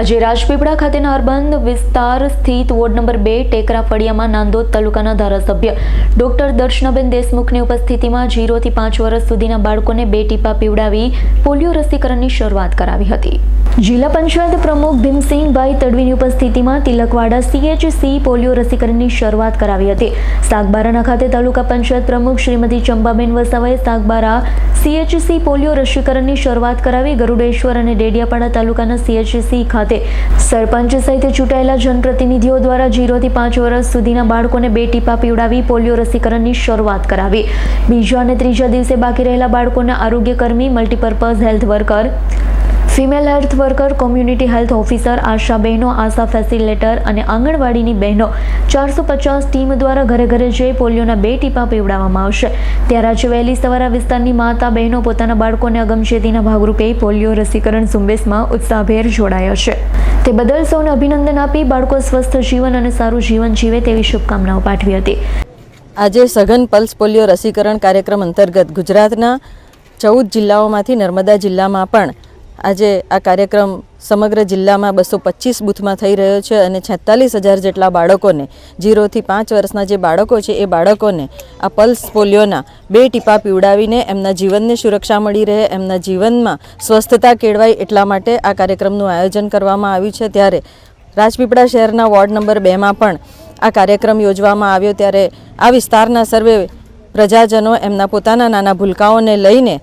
આજે રાજપીપળા ખાતેના અર્બન વિસ્તાર સ્થિત વોર્ડ નંબર બે ટેકરા ફળિયામાં નાંદોદ તાલુકાના ધારાસભ્ય ડોક્ટર દર્શનાબેન દેશમુખની ઉપસ્થિતિમાં જીરોથી પાંચ વર્ષ સુધીના બાળકોને બે ટીપા પીવડાવી પોલિયો રસીકરણની શરૂઆત કરાવી હતી. જિલ્લા પંચાયત પ્રમુખ ભીમસિંહભાઈ તડવીની ઉપસ્થિતિમાં તિલકવાડા સીએચસી પોલિયો રસીકરણની શરૂઆત કરાવી હતી. સાગબારાના ખાતે તાલુકા પંચાયત પ્રમુખ શ્રીમતી ચંબાબેન વસાવાએ સાગબારા સીએચસી પોલિયો રસીકરણની શરૂઆત કરાવી ગરુડેશ્વર અને ડેડિયાપાડા તાલુકાના સીએચસી ખાતે સરપંચ સહિત ચૂંટાયેલા જનપ્રતિનિધિઓ દ્વારા જીરોથી પાંચ વર્ષ સુધીના બાળકોને બે ટીપા પીવડાવી પોલિયો રસીકરણની શરૂઆત કરાવી. બીજા અને ત્રીજા દિવસે બાકી રહેલા બાળકોને આરોગ્યકર્મી multipurpose health worker female health worker community health officer ASHA બહેનો, આશા ફેસિલેટર અને આંગણવાડીની બહેનો ચારસો પચાસ ટીમ દ્વારા ઘરે ઘરે જઈ પોલિયોના બે ટીપા પીવડાવવામાં આવશે. ત્યારે આજે વહેલી સવારે વિસ્તારની માતા બહેનો પોતાના બાળકોને અગમચેતીના ભાગરૂપે પોલિયો રસીકરણ ઝુંબેશમાં ઉત્સાહભેર જોડાયા છે. તે બદલ સૌને અભિનંદન આપી બાળકો સ્વસ્થ જીવન અને સારું જીવન જીવે તેવી શુભકામનાઓ પાઠવી હતી. આજે સઘન પલ્સ પોલિયો રસીકરણ કાર્યક્રમ અંતર્ગત ગુજરાતના ચૌદ જિલ્લાઓમાંથી નર્મદા જિલ્લામાં પણ આજે આ કાર્યક્રમ સમગ્ર જિલ્લામાં બસો પચીસ બૂથમાં થઈ રહ્યો છે અને છેતાલીસ હજાર જેટલા બાળકોને જીરોથી પાંચ વર્ષના જે બાળકો છે એ બાળકોને આ પલ્સ પોલિયોના બે ટીપા પીવડાવીને એમના જીવનને સુરક્ષા મળી રહે, એમના જીવનમાં સ્વસ્થતા કેળવાય એટલા માટે આ કાર્યક્રમનું આયોજન કરવામાં આવ્યું છે. ત્યારે રાજપીપળા શહેરના વોર્ડ નંબર બેમાં પણ આ કાર્યક્રમ યોજવામાં આવ્યો. ત્યારે આ વિસ્તારના સર્વે પ્રજાજનો એમના પોતાના નાના ભૂલકાઓને લઈને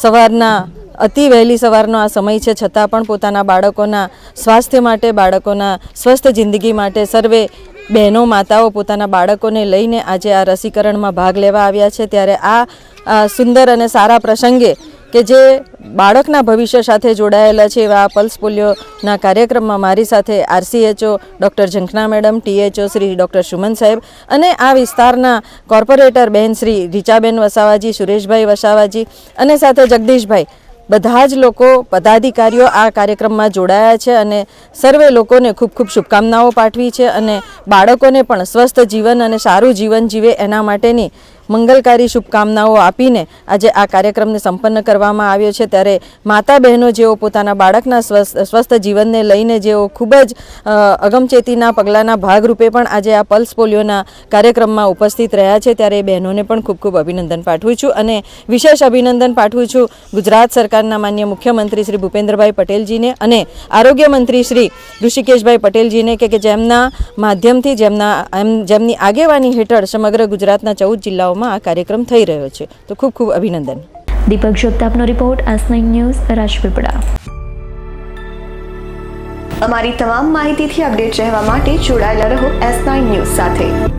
સવારના અતિ વહેલી સવારનો આ સમય છે. છતાં પણ પોતાના બાળકોના સ્વાસ્થ્ય માટે, બાળકોના સ્વસ્થ જિંદગી માટે સર્વે બહેનો, માતાઓ પોતાના બાળકોને લઈને આજે આ રસીકરણમાં ભાગ લેવા આવ્યા છે. ત્યારે આ સુંદર અને સારા પ્રસંગે કે જે બાળકના ભવિષ્ય સાથે જોડાયેલા છે એવા પલ્સ પોલિયોના કાર્યક્રમમાં મારી સાથે RCHO doctor Zankhana madam, THO Shri doctor Suman સાહેબ અને આ વિસ્તારના કોર્પોરેટર બહેન શ્રી રીચાબેન વસાવાજી, સુરેશભાઈ વસાવાજી અને સાથે જગદીશભાઈ બધા જ લોકો પદાધિકારીઓ આ કાર્યક્રમમાં જોડાયા છે અને સર્વે લોકોને ખૂબ ખૂબ શુભકામનાઓ પાઠવી છે અને બાળકોને પણ સ્વસ્થ જીવન અને સારું જીવન જીવે એના માટેની મંગલકારી શુભકામનાઓ આપીને આજે આ કાર્યક્રમને સંપન્ન કરવામાં આવ્યો છે. ત્યારે માતા બહેનો જેઓ પોતાના બાળકના સ્વસ્થ જીવનને લઈને જેઓ ખૂબ જ અગમચેતીના પગલાંના ભાગરૂપે પણ આજે આ પલ્સ પોલિયોના કાર્યક્રમમાં ઉપસ્થિત રહ્યા છે. ત્યારે એ બહેનોને પણ ખૂબ ખૂબ અભિનંદન પાઠવું છું અને વિશેષ અભિનંદન પાઠવું છું ગુજરાત સરકારના માન્ય મુખ્યમંત્રી શ્રી ભૂપેન્દ્રભાઈ પટેલજીને અને આરોગ્ય મંત્રી શ્રી ઋષિકેશભાઈ પટેલજીને કે જેમના માધ્યમથી, જેમના જેમની આગેવાની હેઠળ સમગ્ર ગુજરાતના ચૌદ જિલ્લાઓમાં આ કાર્યક્રમ થઈ રહ્યો છે. તો ખૂબ ખૂબ અભિનંદન. Deepak જગતાપનો report S nine news Rajpipla અમારી તમામ માહિતીથી અપડેટ રહેવા માટે જોડાયેલા રહો એસ નાઇન ન્યૂઝ સાથે.